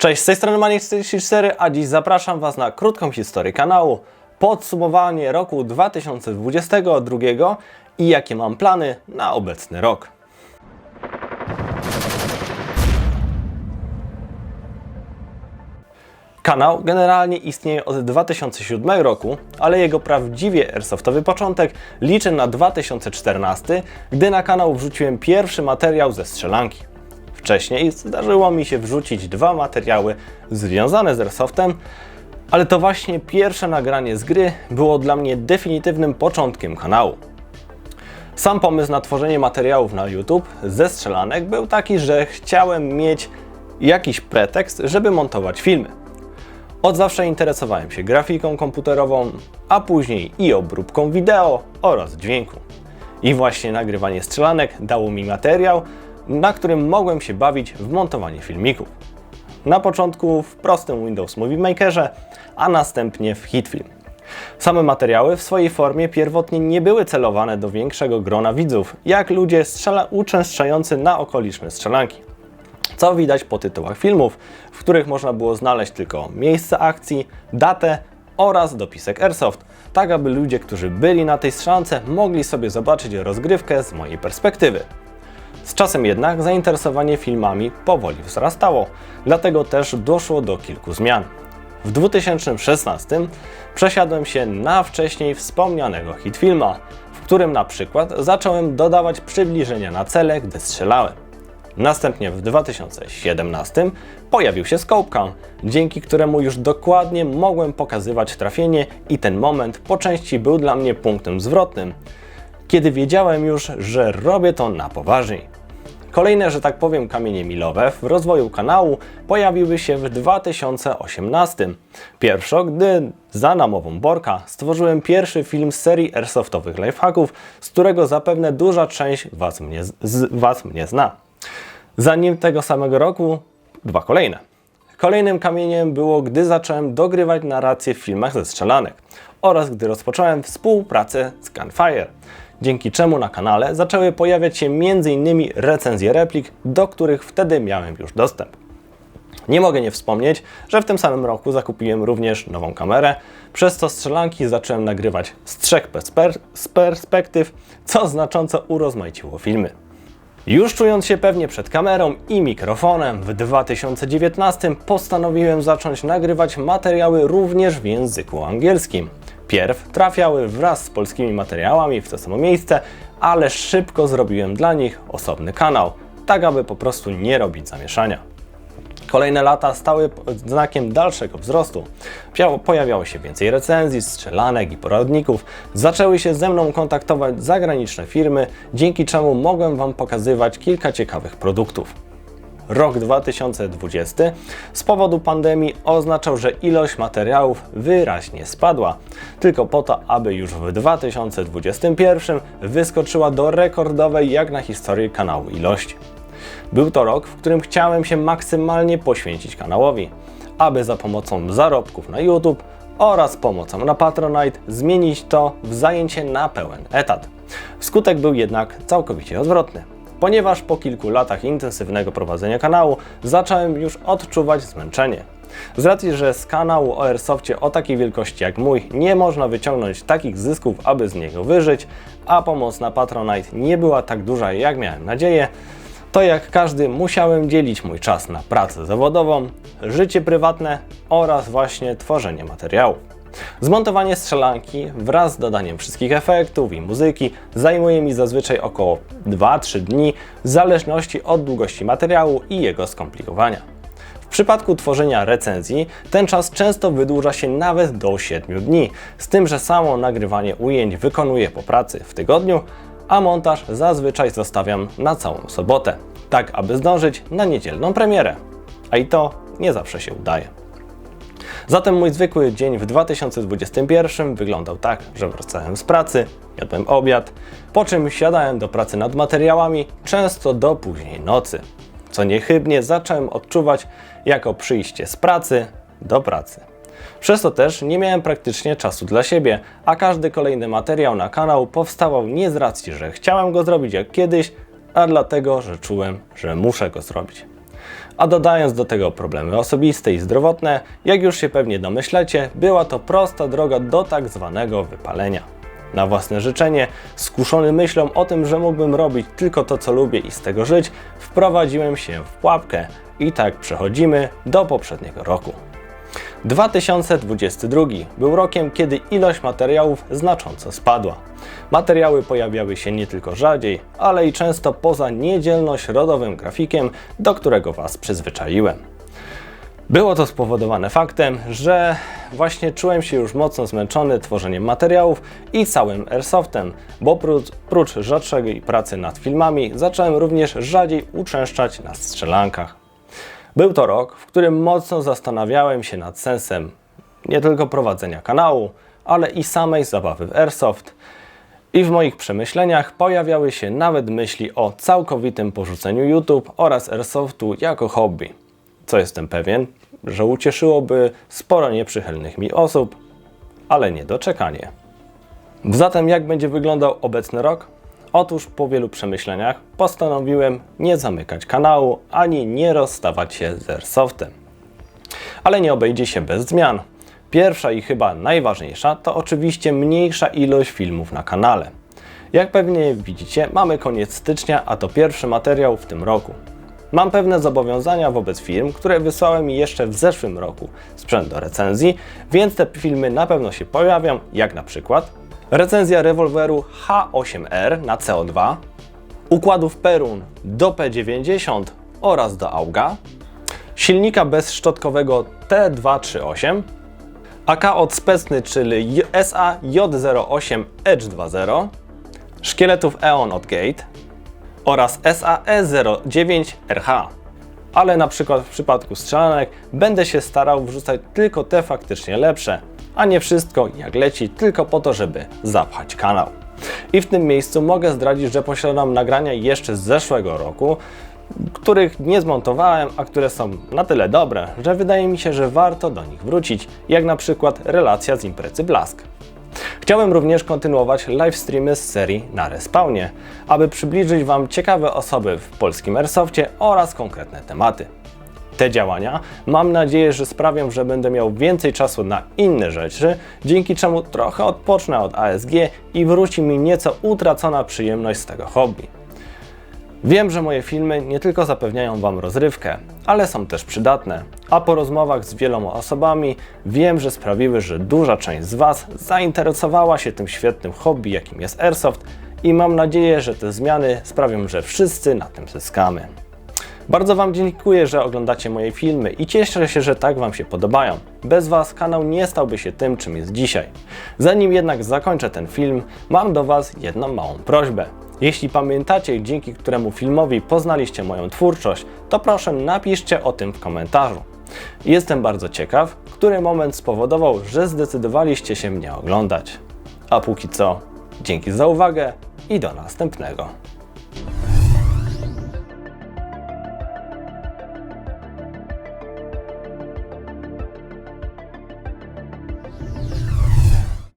Cześć, z tej strony Maniek44, a dziś zapraszam Was na krótką historię kanału, podsumowanie roku 2022 i jakie mam plany na obecny rok. Kanał generalnie istnieje od 2007 roku, ale jego prawdziwie airsoftowy początek liczę na 2014, gdy na kanał wrzuciłem pierwszy materiał ze strzelanki. Wcześniej zdarzyło mi się wrzucić dwa materiały związane z airsoftem, ale to właśnie pierwsze nagranie z gry było dla mnie definitywnym początkiem kanału. Sam pomysł na tworzenie materiałów na YouTube ze strzelanek był taki, że chciałem mieć jakiś pretekst, żeby montować filmy. Od zawsze interesowałem się grafiką komputerową, a później i obróbką wideo oraz dźwięku. I właśnie nagrywanie strzelanek dało mi materiał, na którym mogłem się bawić w montowanie filmików. Na początku w prostym Windows Movie Makerze, a następnie w Hitfilm. Same materiały w swojej formie pierwotnie nie były celowane do większego grona widzów, jak ludzie strzela uczęszczający na okoliczne strzelanki co widać po tytułach filmów, w których można było znaleźć tylko miejsce akcji, datę oraz dopisek Airsoft, tak aby ludzie, którzy byli na tej strzelance, mogli sobie zobaczyć rozgrywkę z mojej perspektywy. Z czasem jednak zainteresowanie filmami powoli wzrastało, dlatego też doszło do kilku zmian. W 2016 przesiadłem się na wcześniej wspomnianego hitfilma, w którym na przykład zacząłem dodawać przybliżenia na cele, gdy strzelałem. Następnie w 2017 pojawił się Scopecam, dzięki któremu już dokładnie mogłem pokazywać trafienie i ten moment po części był dla mnie punktem zwrotnym, kiedy wiedziałem już, że robię to na poważnie. Kolejne, że tak powiem, kamienie milowe w rozwoju kanału pojawiły się w 2018. Pierwszo, gdy za namową Borka stworzyłem pierwszy film z serii airsoftowych lifehacków, z którego zapewne duża część was mnie, z Was mnie zna. Zanim tego samego roku, dwa kolejne. Kolejnym kamieniem było, gdy zacząłem dogrywać narrację w filmach ze strzelanek oraz gdy rozpocząłem współpracę z Gunfire, dzięki czemu na kanale zaczęły pojawiać się m.in. recenzje replik, do których wtedy miałem już dostęp. Nie mogę nie wspomnieć, że w tym samym roku zakupiłem również nową kamerę, przez co strzelanki zacząłem nagrywać z trzech perspektyw, co znacząco urozmaiciło filmy. Już czując się pewnie przed kamerą i mikrofonem, w 2019 postanowiłem zacząć nagrywać materiały również w języku angielskim. Pierw trafiały wraz z polskimi materiałami w to samo miejsce, ale szybko zrobiłem dla nich osobny kanał, tak aby po prostu nie robić zamieszania. Kolejne lata stały znakiem dalszego wzrostu. Pojawiało się więcej recenzji, strzelanek i poradników. Zaczęły się ze mną kontaktować zagraniczne firmy, dzięki czemu mogłem Wam pokazywać kilka ciekawych produktów. Rok 2020 z powodu pandemii oznaczał, że ilość materiałów wyraźnie spadła, tylko po to, aby już w 2021 wyskoczyła do rekordowej jak na historię kanału ilości. Był to rok, w którym chciałem się maksymalnie poświęcić kanałowi, aby za pomocą zarobków na YouTube oraz pomocą na Patronite zmienić to w zajęcie na pełen etat. Skutek był jednak całkowicie odwrotny. Ponieważ po kilku latach intensywnego prowadzenia kanału zacząłem już odczuwać zmęczenie. Z racji, że z kanału o Airsoftie o takiej wielkości jak mój nie można wyciągnąć takich zysków, aby z niego wyżyć, a pomoc na Patronite nie była tak duża jak miałem nadzieję, to jak każdy musiałem dzielić mój czas na pracę zawodową, życie prywatne oraz właśnie tworzenie materiałów. Zmontowanie strzelanki wraz z dodaniem wszystkich efektów i muzyki zajmuje mi zazwyczaj około 2-3 dni w zależności od długości materiału i jego skomplikowania. W przypadku tworzenia recenzji ten czas często wydłuża się nawet do 7 dni, z tym, że samo nagrywanie ujęć wykonuję po pracy w tygodniu, a montaż zazwyczaj zostawiam na całą sobotę, tak aby zdążyć na niedzielną premierę. A i to nie zawsze się udaje. Zatem mój zwykły dzień w 2021 wyglądał tak, że wracałem z pracy, jadłem obiad, po czym siadałem do pracy nad materiałami, często do późnej nocy, co niechybnie zacząłem odczuwać jako przyjście z pracy do pracy. Przez to też nie miałem praktycznie czasu dla siebie, a każdy kolejny materiał na kanał powstawał nie z racji, że chciałem go zrobić jak kiedyś, a dlatego, że czułem, że muszę go zrobić. A dodając do tego problemy osobiste i zdrowotne, jak już się pewnie domyślecie, była to prosta droga do tak zwanego wypalenia. Na własne życzenie, skuszony myślą o tym, że mógłbym robić tylko to, co lubię i z tego żyć, wprowadziłem się w pułapkę i tak przechodzimy do poprzedniego roku. 2022 był rokiem, kiedy ilość materiałów znacząco spadła. Materiały pojawiały się nie tylko rzadziej, ale i często poza niedzielno-środowym grafikiem, do którego Was przyzwyczaiłem. Było to spowodowane faktem, że właśnie czułem się już mocno zmęczony tworzeniem materiałów i całym airsoftem, bo prócz, prócz rzadszej pracy nad filmami zacząłem również rzadziej uczęszczać na strzelankach. Był to rok, w którym mocno zastanawiałem się nad sensem nie tylko prowadzenia kanału, ale i samej zabawy w airsoft. I w moich przemyśleniach pojawiały się nawet myśli o całkowitym porzuceniu YouTube oraz airsoftu jako hobby. Co jestem pewien, że ucieszyłoby sporo nieprzychylnych mi osób, ale niedoczekanie. Zatem jak będzie wyglądał obecny rok? Otóż po wielu przemyśleniach postanowiłem nie zamykać kanału ani nie rozstawać się z Airsoftem. Ale nie obejdzie się bez zmian. Pierwsza i chyba najważniejsza to oczywiście mniejsza ilość filmów na kanale. Jak pewnie widzicie, mamy koniec stycznia, a to pierwszy materiał w tym roku. Mam pewne zobowiązania wobec firm, które wysłałem mi jeszcze w zeszłym roku sprzęt do recenzji, więc te filmy na pewno się pojawią, jak na przykład recenzja rewolweru H8R na CO2, układów Perun do P90 oraz do AUGA, silnika bezszczotkowego T238, AK odspecny, czyli SA J08 Edge 2.0, szkieletów EON od Gate oraz SAE09RH. Ale na przykład w przypadku strzelanek będę się starał wrzucać tylko te faktycznie lepsze, a nie wszystko jak leci tylko po to, żeby zapchać kanał. I w tym miejscu mogę zdradzić, że posiadam nagrania jeszcze z zeszłego roku, których nie zmontowałem, a które są na tyle dobre, że wydaje mi się, że warto do nich wrócić, jak na przykład relacja z imprezy Blask. Chciałem również kontynuować live streamy z serii na Respawnie, aby przybliżyć Wam ciekawe osoby w polskim airsoftie oraz konkretne tematy. Te działania mam nadzieję, że sprawią, że będę miał więcej czasu na inne rzeczy, dzięki czemu trochę odpocznę od ASG i wróci mi nieco utracona przyjemność z tego hobby. Wiem, że moje filmy nie tylko zapewniają Wam rozrywkę, ale są też przydatne, a po rozmowach z wieloma osobami wiem, że sprawiły, że duża część z Was zainteresowała się tym świetnym hobby, jakim jest Airsoft i mam nadzieję, że te zmiany sprawią, że wszyscy na tym zyskamy. Bardzo Wam dziękuję, że oglądacie moje filmy i cieszę się, że tak Wam się podobają. Bez Was kanał nie stałby się tym, czym jest dzisiaj. Zanim jednak zakończę ten film, mam do Was jedną małą prośbę. Jeśli pamiętacie, dzięki któremu filmowi poznaliście moją twórczość, to proszę napiszcie o tym w komentarzu. Jestem bardzo ciekaw, który moment spowodował, że zdecydowaliście się mnie oglądać. A póki co, dzięki za uwagę i do następnego.